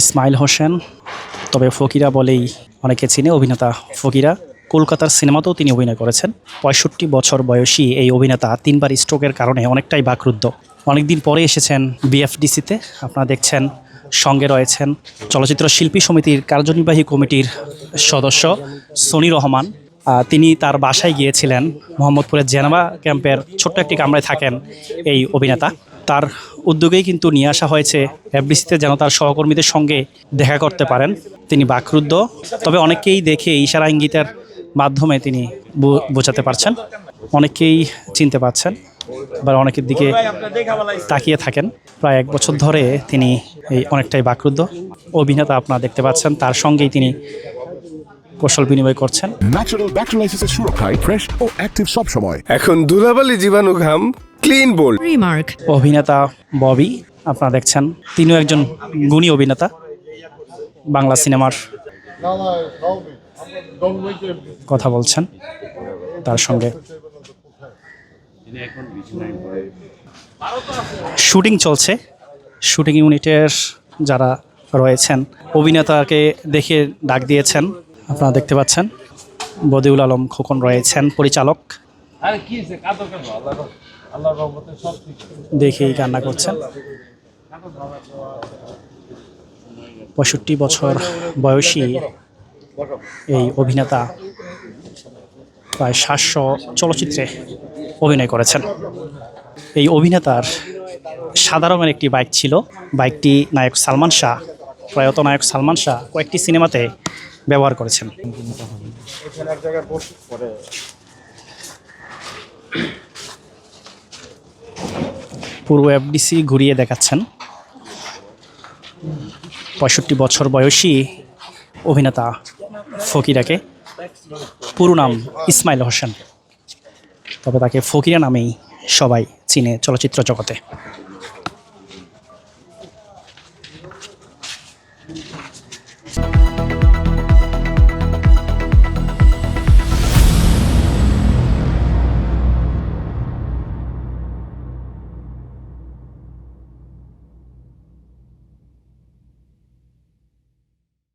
ইসমাইল হোসেন। তবে ফকিরা বলেই অনেকে চিনে অভিনেতা ফকিরা। কলকাতার সিনেমাতেও তিনি অভিনয় করেছেন। পঁয়ষট্টি বছর বয়সী এই অভিনেতা তিনবার স্ট্রোকের কারণে অনেকটাই বাকরুদ্ধ। অনেকদিন পরে এসেছেন বিএফডিসিতে। আপনারা দেখছেন, সঙ্গে রয়েছেন চলচ্চিত্র শিল্পী সমিতির কার্যনির্বাহী কমিটির সদস্য সনি রহমান। তিনি তার বাসায় গিয়েছিলেন, মোহাম্মদপুরের জেনাবা ক্যাম্পের ছোট্ট একটি কামরায় থাকেন এই অভিনেতা। তার উদ্যোগেই কিন্তু নিয়ে আসা হয়েছে এফডিসিতে যেন তার সহকর্মীদের সঙ্গে দেখা করতে পারেন। তিনি বাকরুদ্ধ তবে অনেকেই দেখে ইশারা ইঙ্গিতের মাধ্যমে তিনি বু- বোঝাতে পারছেন। অনেকেই চিনতে পারছেন বা অনেকের দিকে তাকিয়ে থাকেন। প্রায় এক বছর ধরে তিনি এই অনেকটাই বাকরুদ্ধ। অভিনেতা আপনারা দেখতে পাচ্ছেন তার সঙ্গেই তিনি কৌশল বিনিময় করছেন। ন্যাচারাল ব্যাকটেরিয়ালাইসিসের সুরক্ষায় ফ্রেশ ও অ্যাক্টিভ সব সময় এখন ধুলাবালি জীবাণু ঘাম ক্লিন বোল্ড। Remark. অভিনেতা ববি আপনারা দেখছেন। তিনিও একজন গুণী অভিনেতা বাংলা সিনেমার কথা বলছেন তার সঙ্গে। শুটিং চলছে। শুটিং ইউনিটের যারা রয়েছেন অভিনেতাকে দেখে ডাক দিয়েছেন আপনারা দেখতে পাচ্ছেন। বদিউল আলম খোকন রয়েছেন পরিচালক। আরে কি দেখেই কান্না করছেন। পঁয়ষট্টি বছর বয়সী এই অভিনেতা প্রায় সাতশো চলচ্চিত্রে অভিনয় করেছেন। এই অভিনেতার সাদা রঙের একটি বাইক ছিল। বাইকটি নায়ক সালমান শাহ প্রয়াত নায়ক সালমান শাহ কয়েকটি সিনেমাতে ব্যবহার করেছেন। পুরো এফডিসি ঘুরিয়ে দেখাচ্ছেন। পঁয়ষট্টি বছর বয়সী অভিনেতা ফকিরাকে। পুরো নাম ইসমাইল হোসেন। তবে তাকে ফকিরা নামেই সবাই চিনে চলচ্চিত্র জগতে।